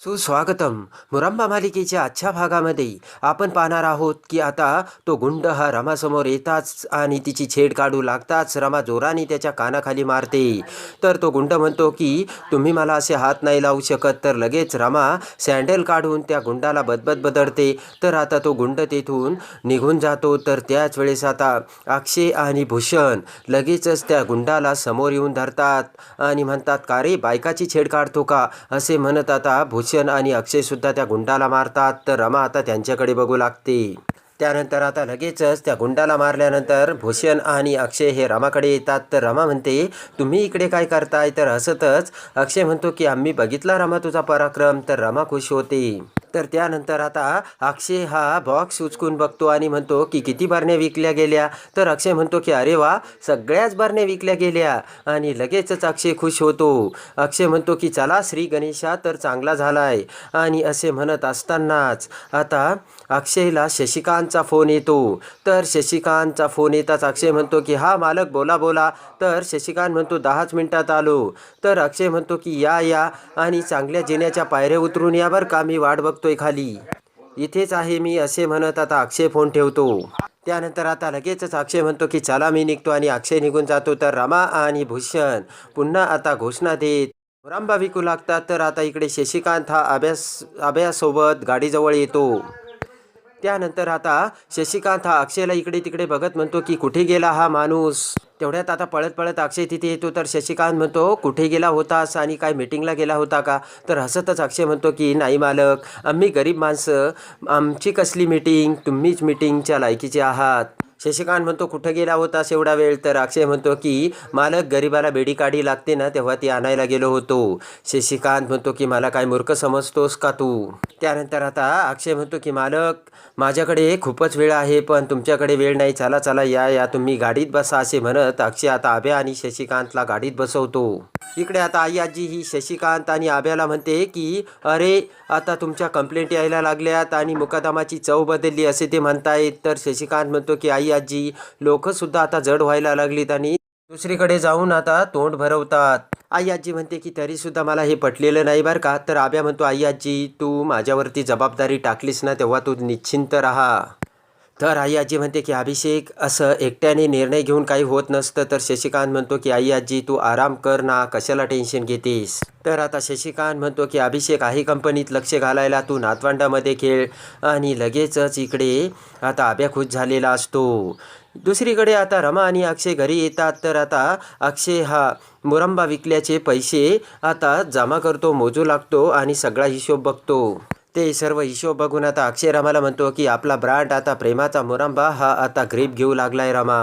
सुस्वागतम मुरंबा मालिकेच्या आजच्या भागामध्ये आपण पाहणार आहोत की आता तो गुंड हा रमासमोर येताच आणि तिची छेड काढू लागताच रमा जोराने त्याच्या कानाखाली मारते. तर तो गुंड म्हणतो की तुम्ही मला असे हात नाही लावू शकत. तर लगेच रमा सँडल काढून त्या गुंडाला बदबद बदलते तर आता तो गुंड तेथून निघून जातो. तर त्याच वेळेस आता अक्षय आणि भूषण लगेचच त्या गुंडाला समोर येऊन धरतात आणि म्हणतात का रे बायकाची छेड काढतो का? असे म्हणत आता भूषण आणि अक्षयसुद्धा त्या गुंडाला मारतात. तर रमा आता त्यांच्याकडे बघू लागते. त्यानंतर आता लगेचच त्या गुंडाला मारल्यानंतर भूषण आणि अक्षय हे रमाकडे येतात. तर रमा म्हणते तुम्ही इकडे काय करताय? तर हसतच अक्षय म्हणतो की आम्ही बघितला रमा तुझा पराक्रम. तर रमा खुश होते. तर त्यानंतर आता अक्षय हा बॉक्स उचकून बघतो आणि म्हणतो की किती बरण्या विकल्या गेल्या? तर अक्षय म्हणतो की अरे वा सगळ्याच बरण्या विकल्या गेल्या. आणि लगेचच अक्षय खुश होतो. अक्षय म्हणतो की चला श्री गणेशा तर चांगला झालाय. आणि असे म्हणत असतानाच आता अक्षयला शशिकांतचा फोन येतो. तर शशिकांतचा फोन येताच अक्षय म्हणतो की हा मालक बोला बोला. तर शशिकांत म्हणतो दहाच मिनिटात आलो. तर अक्षय म्हणतो की या या. आणि चांगल्या जिन्याच्या पायऱ्या उतरून या बरं का मी वाट बघतोय खाली. इथेच आहे मी असे म्हणत आता अक्षय फोन ठेवतो. त्यानंतर आता लगेचच अक्षय म्हणतो की चला मी निघतो आणि अक्षय निघून जातो. तर रमा आणि भूषण पुन्हा आता घोषणा देत. रामबा विकू लागतात तर आता इकडे शशिकांत हा अभ्यास अभ्यासोबत गाडीजवळ येतो. त्यानंतर आता शशिकांत हा अक्षयला इकडे तिकडे बघत म्हणतो की कुठे गेला हा माणूस? तेवढ्यात आता पळत पळत अक्षय तिथे येतो. तर शशिकांत म्हणतो कुठे गेला होतास आणि काय मीटिंगला गेला होता का? तर हसतच अक्षय म्हणतो की नाही मालक आम्ही गरीब माणसं. आमची कसली मीटिंग? तुम्हीच मीटिंगच्या लायकीचे आहात. शशिकांत म्हणतो कुठं गेला होतास एवढा वेळ? तर अक्षय म्हणतो की मालक गरिबाला बेडी काढी लागते ना तेव्हा ती आणायला गेलो होतो. शशिकांत म्हणतो की मला काय मूर्ख समजतोस का तू? त्यानंतर आता अक्षय म्हणतो की मालक माझ्याकडे खूपच वेळ आहे पण तुमच्याकडे वेळ नाही. चला चला या या. तुम्ही गाडीत बसा असे म्हणत अक्षय आता आभ्या आणि शशिकांतला गाडीत बसवतो. इकडे आता आई आजी ही शशिकांत आणि आभ्याला म्हणते की अरे आता तुमच्या कंप्लेंट यायला लागल्यात आणि मुकादमाची चव बदलली असे ते म्हणतायत. तर शशिकांत म्हणतो की आई आजी. लोकंसुद्धा आता जड व्हायला लागलीत आणि दुसरीकडे जाऊन आता तोंड भरवतात. आई आजी म्हणते की तरीसुद्धा मला हे पटलेलं नाही बरं का. तर आब्या म्हणतो आई आजी तू माझ्यावरती जबाबदारी टाकलीस ना तेव्हा तू निश्चिंत राहा. तर आई आजी म्हणते की अभिषेक असं एकट्याने निर्णय घेऊन काही होत नसतं तर शशिकांत म्हणतो की आई आजी तू आराम कर ना कशाला टेन्शन घेतेस? तर आता शशिकांत म्हणतो की अभिषेक आहे कंपनीत लक्ष घालायला तू नातवंडामध्ये खेळ आणि लगेचच इकडे आता आब्या खुश झालेला असतो. दुसरीकडे आता रमा आणि अक्षय घरी येतात तर आता अक्षय हा मुरंबा विकल्याचे पैसे आता जमा करतो मोजू लागतो आणि सगळा हिशोब बघतो. ते सर्व हिशोब बघून आता अक्षय रामाला म्हणतो की आपला ब्रँड आता प्रेमाचा मुरंबा हा आता ग्रीप घेऊ लागलाय रमा.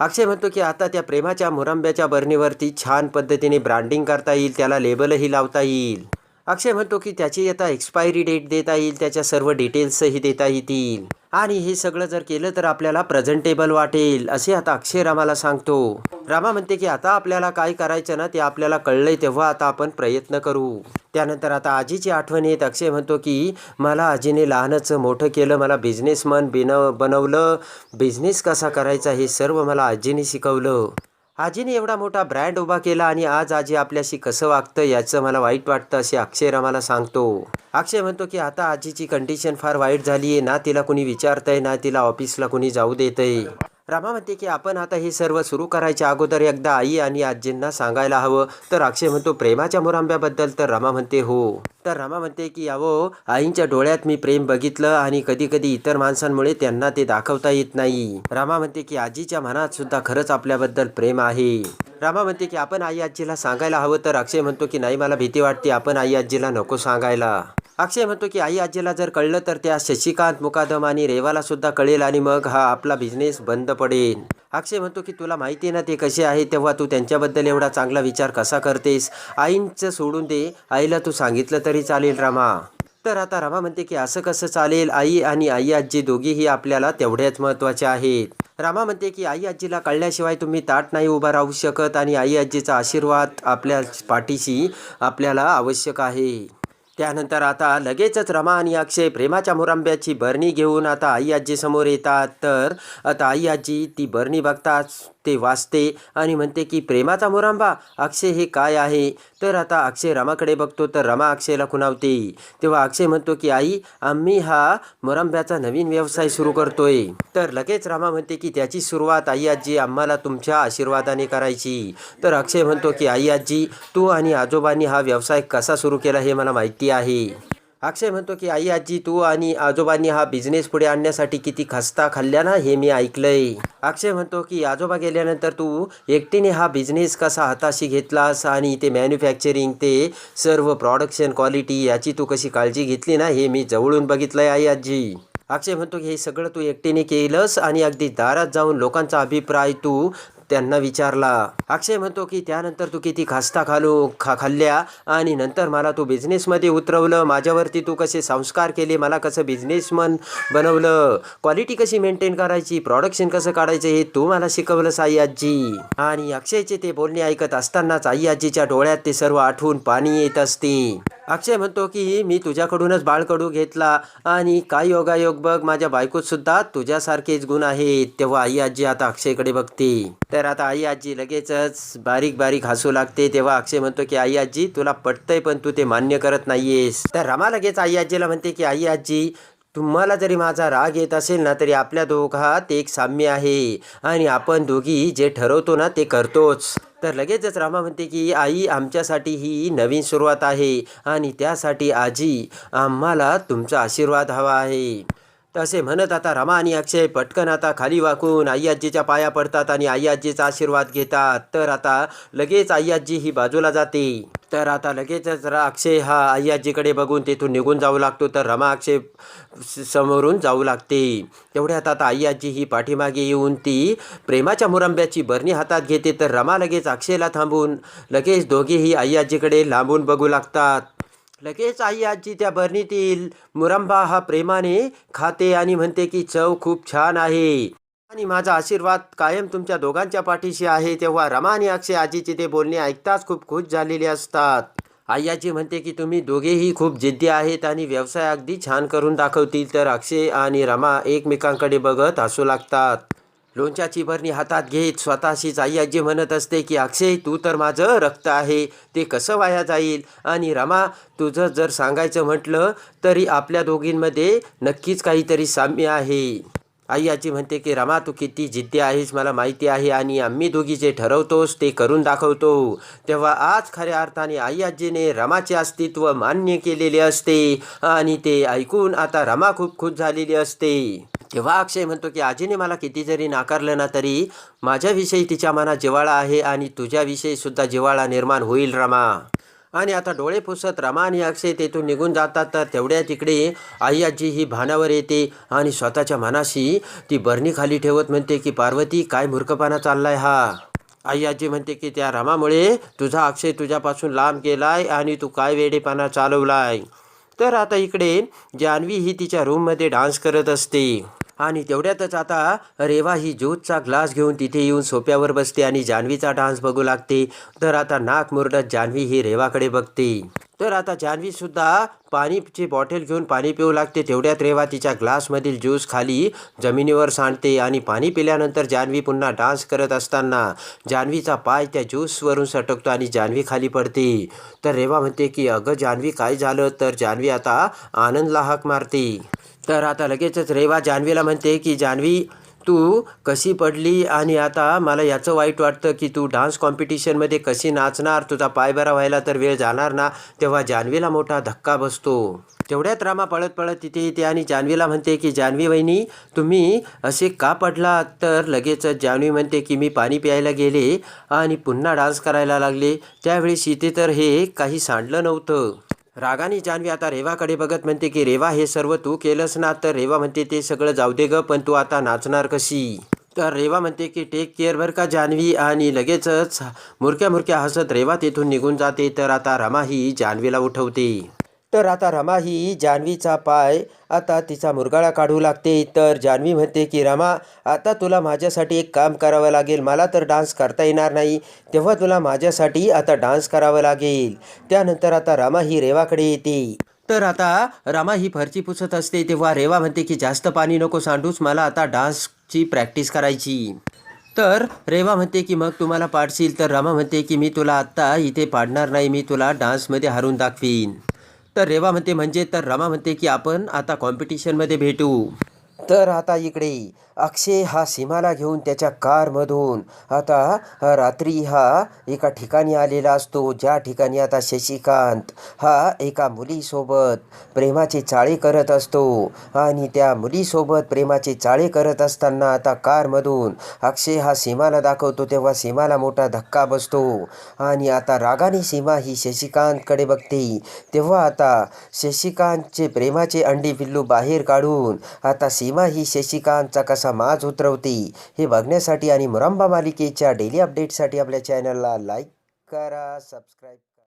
अक्षय म्हणतो की आता त्या प्रेमाच्या मुरंब्याच्या बरणीवरती छान पद्धतीने ब्रँडिंग करता येईल त्याला लेबलही लावता येईल. अक्षय म्हणतो की त्याची आता एक्सपायरी डेट देता येईल त्याच्या सर्व डिटेल्सही देता येतील. आणि हे सगळं जर केलं तर आपल्याला प्रेझेंटेबल वाटेल असे आता अक्षय रामाला सांगतो. रामा म्हणते की आता आपल्याला काय करायचं ना ते आपल्याला कळलंय तेव्हा आता आपण प्रयत्न करू. त्यानंतर आता आजीची आठवण येत. अक्षय म्हणतो की मला आजीने लहानच मोठं केलं मला बिझनेसमन बिनव बनवलं. बिझनेस कसा करायचा हे सर्व मला आजीने शिकवलं. आजीने एवढा मोठा ब्रँड उभा केला आणि आज आजी आपल्याशी कसं वागतं याचं मला वाईट वाटतं असे अक्षय रामाला सांगतो. अक्षय म्हणतो की आता आजीची कंडिशन फार वाईट झाली आहे ना तिला कुणी विचारतंय ना तिला ऑफिसला कुणी जाऊ देतंय. रामा म्हणते की आपण आता हे सर्व सुरू करायच्या अगोदर एकदा आई आणि आजींना सांगायला हवं. तर अक्षय म्हणतो प्रेमाच्या मुरांब्याबद्दल? तर रमा म्हणते हो. तर रमा म्हणते की अहो आईंच्या डोळ्यात मी प्रेम बघितलं आणि कधी कधी इतर माणसांमुळे त्यांना ते दाखवता येत नाही. रामा म्हणते की आजीच्या मनात सुद्धा खरंच आपल्याबद्दल प्रेम आहे. रामा म्हणते की आपण आई आजीला सांगायला हवं. तर अक्षय म्हणतो की नाही मला भीती वाटते. आपण आई आजीला नको सांगायला. अक्षय म्हणतो की आई आजीला जर कळलं तर त्या शशिकांत मुकादम आणि रेवाला सुद्धा कळेल आणि मग हा आपला बिझनेस बंद पडेल. अक्षय म्हणतो की तुला माहिती आहे ना ते कसे आहे? तेव्हा तू त्यांच्याबद्दल एवढा चांगला विचार कसा करतेस? आईंचं सोडून दे. आईला तू सांगितलं तरी चालेल रामा. तर आता रमा म्हणते की असं कसं चालेल? आई आणि आई आजी दोघीही आपल्याला तेवढ्याच महत्त्वाच्या आहेत. रामा म्हणते की आई आजीला कळल्याशिवाय तुम्ही ताट नाही उभा राहू शकत आणि आई आजीचा आशीर्वाद आपल्या पाठीशी आपल्याला आवश्यक आहे. त्यानंतर आता लगेचच रमा आणि अक्षय प्रेमाच्या मुरंब्याची बरणी घेऊन आता आई आजीसमोर येतात. तर आता आई आजी ती बरणी बघताच ते वाचते आणि म्हणते की प्रेमाचा मुरांबा अक्षय हे काय आहे? तर आता अक्षय रमाकडे बघतो तर रमा अक्षयला खुणावते. तेव्हा अक्षय म्हणतो की आई आम्ही हा मुरांब्याचा नवीन व्यवसाय सुरू करतोय. तर लगेच रमा म्हणते की त्याची सुरुवात आई आजी आम्हाला तुमच्या आशीर्वादाने करायची. तर अक्षय म्हणतो की आई आजी तू आणि आजोबांनी हा व्यवसाय कसा सुरू केला हे मला माहिती आहे. अक्षय म्हणतो की आई आजी तू आणि आजोबांनी हा बिझनेस पुढे आणण्यासाठी किती खस्ता खाल्ल्या ना हे मी ऐकलंय. अक्षय म्हणतो की आजोबा गेल्यानंतर तू एकटीने हा बिझनेस कसा हाताशी घेतलास आणि ते मॅन्युफॅक्चरिंग ते सर्व प्रॉडक्शन क्वालिटी याची तू कशी काळजी घेतली ना हे मी जवळून बघितलंय आई आजी. अक्षय म्हणतो की हे सगळं तू एकटीने केलंस आणि अगदी दारात जाऊन लोकांचा अभिप्राय तू त्यांना विचारला अक्षय म्हणतो की त्यानंतर तू किती खास्ता खालू खा खाल्ल्या? आणि नंतर मला तू बिझनेसमध्ये उतरवलं माझ्यावरती तू कसे संस्कार केले मला कसं बिझनेसमन बनवलं? क्वालिटी कशी मेंटेन करायची? प्रॉडक्शन कसं काढायचं हे तू मला शिकवलंस आई आजी. आणि अक्षयचे ते बोलणे ऐकत असतानाच आई आजीच्या डोळ्यात ते सर्व आठवून पाणी येत असते. अक्षय म्हणतो की मी तुझ्याकडूनच बाळकडू घेतला आणि काय योगायोग बघ माझ्या बायकोत सुद्धा तुझ्यासारखेच गुण आहेत तेव्हा आई आजी आता अक्षयकडे बघते. तर आता आई आजी लगेचच बारीक बारीक हसू लागते. तेव्हा अक्षय म्हणतो की आई आजी तुला पटतंय पण तू ते मान्य करत नाहीयेस. तर रमा लगेच आई आजीला म्हणते की आई आजी तुम्हाला जरी माझा राग येत असेल ना तरी आपल्या दोघात एक साम्य आहे. आणि आपण दोघी जे ठरवतो ना ते करतोच. तर लगेचच रामा म्हणते की आई आमच्यासाठी ही नवीन सुरुवात आहे. आणि त्यासाठी आजी आम्हाला तुमचा आशीर्वाद हवा आहे. तसे म्हणत आता रमा आणि अक्षय पटकन आता खाली वाकून आई आजीच्या पाया पडतात आणि आई आजीचा आशीर्वाद घेतात. तर आता लगेच आई आजी ही बाजूला जाते. तर आता लगेचच रा अक्षय हा आई आजीकडे बघून तिथून निघून जाऊ लागतो. तर रमा अक्षय समोरून जाऊ लागते. तेवढ्यात आता आई आजी ही पाठीमागे येऊन ती प्रेमाच्या मुरंब्याची बरणी हातात घेते. तर रमा लगेच अक्षयला थांबून लगेच दोघेही आई आजीकडे लांबून बघू लागतात. लगेच आई आजी त्या बरणीतील मुरंबा हा प्रेमाने खाते आणि म्हणते की चव खूप छान आहे. आणि माझा आशीर्वाद कायम तुमच्या दोघांच्या पाठीशी आहे. तेव्हा रमा आणि अक्षय आजीचे ते बोलणे ऐकताच खूप खुश झालेले असतात. आई आजी म्हणते की तुम्ही दोघेही खूप जिद्दी आहेत आणि व्यवसाय अगदी छान करून दाखवतील. तर अक्षय आणि रमा एकमेकांकडे बघत हसू लागतात. लोणच्याची बरणी हातात घेत स्वतःशीच आई आजी म्हणत असते की अक्षय तू तर माझं रक्त आहे. ते कसं वाया जाईल? आणि रमा तुझं जर सांगायचं म्हटलं तरी आपल्या दोघींमध्ये नक्कीच काहीतरी साम्य आहे. आई आजी म्हणते की रमा तू किती जिद्दी आहेस मला माहिती आहे आणि आम्ही दोघी जे ठरवतोस ते करून दाखवतो. तेव्हा आज खऱ्या अर्थाने आई आजीने रमाचे अस्तित्व मान्य केलेले असते आणि ते ऐकून आता रमा खूप खुश झालेली असते. तेव्हा अक्षय म्हणतो की आजीने मला किती जरी नाकारलं ना तरी माझ्याविषयी तिच्या मनात जिव्हाळा आहे आणि तुझ्याविषयी सुद्धा जिव्हाळा निर्माण होईल रमा. आणि आता डोळे पुसत रमा आणि अक्षय तेथून निघून जातात तर तेवढ्या तिकडे आई आजी ही भानावर येते आणि स्वतःच्या मनाशी ती बरणी खाली ठेवत म्हणते की पार्वती काय मूर्खपणा चाललाय हा? आई आजी म्हणते की त्या रमामुळे तुझा अक्षय तुझ्यापासून लांब गेलाय आणि तू काय वेडेपणा चालवलाय? तर आता इकडे जान्हवी ही तिच्या रूममध्ये डान्स करत असते. आणि तेवढ्यातच आता रेवा ही ज्योतचा ग्लास घेऊन तिथे येऊन सोप्यावर बसते आणि जान्हवीचा डान्स बघू लागते. तर आता नाक मुरडत जान्हवी ही रेवाकडे बघते. तर आता जान्हवीसुद्धा पाणीची बॉटल घेऊन पाणी पिऊ लागते. तेवढ्यात रेवा तिच्या ग्लासमधील ज्यूस खाली जमिनीवर सांडते आणि पाणी पिल्यानंतर जान्हवी पुन्हा डान्स करत असताना जान्हवीचा पाय त्या ज्यूसवरून सटकतो आणि जान्हवी खाली पडते. तर रेवा म्हणते की अगं जान्हवी काय झालं? तर जान्हवी आता आनंदला हाक मारते. तर आता लगेचच रेवा जान्हवीला म्हणते की जान्हवी तू कशी पडली आणि आता मला याचं वाईट वाटतं की तू डान्स कॉम्पिटिशनमध्ये कशी नाचणार? तुझा पाय बरा व्हायला तर वेळ जाणार ना? तेव्हा जान्हवीला मोठा धक्का बसतो. तेवढ्यात रामा पळत पळत तिथे येते आणि जान्हवीला म्हणते की जान्हवी वहिनी तुम्ही असे का पडला तर लगेचच जान्हवी म्हणते की मी पाणी प्यायला गेले आणि पुन्हा डान्स करायला लागले. त्यावेळी सीते तर हे काही सांडलं नव्हतं. रागाने जान्हवी आता रेवाकडे बघत म्हणते की रेवा हे सर्व तू केलंस ना? तर रेवा म्हणते ते सगळं जाऊ दे ग पण तू आता नाचणार कशी? तर रेवा म्हणते की टेक केअर बर का जान्हवी आणि लगेचच मुरक्या मुरक्या हसत रेवा तेथून निघून जाते. तर आता रमा ही जान्हवीला उठवते. तर आता रमा ही जान्हवीचा पाय. आता तिचा मुरगाळा काढू लागते. तर जान्हवी म्हणते की रमा आता तुला माझ्यासाठी एक काम करावं लागेल. मला तर डान्स करता येणार नाही. तेव्हा तुला माझ्यासाठी आता डान्स करावं लागेल. त्यानंतर आता रमा ही रेवाकडे येते. तर आता रमा ही फरची पुसत असते. तेव्हा रेवा म्हणते की जास्त पाणी नको सांडूस. मला आता डान्सची प्रॅक्टिस करायची. तर रेवा म्हणते की मग तुम्हाला पाडशील. तर रमा म्हणते की मी तुला आत्ता इथे पाडणार नाही. मी तुला डान्समध्ये हारून दाखवीन. तर रेवा म्हणते म्हणजे तर रमा म्हणते की आपण आता कॉम्पिटिशनमध्ये भेटू. तर आता इकडे अक्षय हा सीमाला घेऊन त्याच्या कारमधून. आता रात्री हा एका ठिकाणी आलेला असतो ज्या ठिकाणी आता शशिकांत हा एका मुलीसोबत प्रेमाचे चाळे करत असतो. आणि त्या मुलीसोबत प्रेमाचे चाळे करत असताना आता कारमधून अक्षय हा सीमाला दाखवतो तेव्हा सीमाला मोठा धक्का बसतो. आणि आता रागाने सीमा ही शशिकांतकडे बघते. तेव्हा आता शशिकांतचे प्रेमाचे अंडी पिल्लू बाहेर काढून आता सीमा ही शशिकांतचा कसा माज उतरवते हे बघण्यासाठी आणि मुरंबा मालिकेच्या डेली अपडेटसाठी आपल्या चॅनलला लाईक करा सबस्क्राईब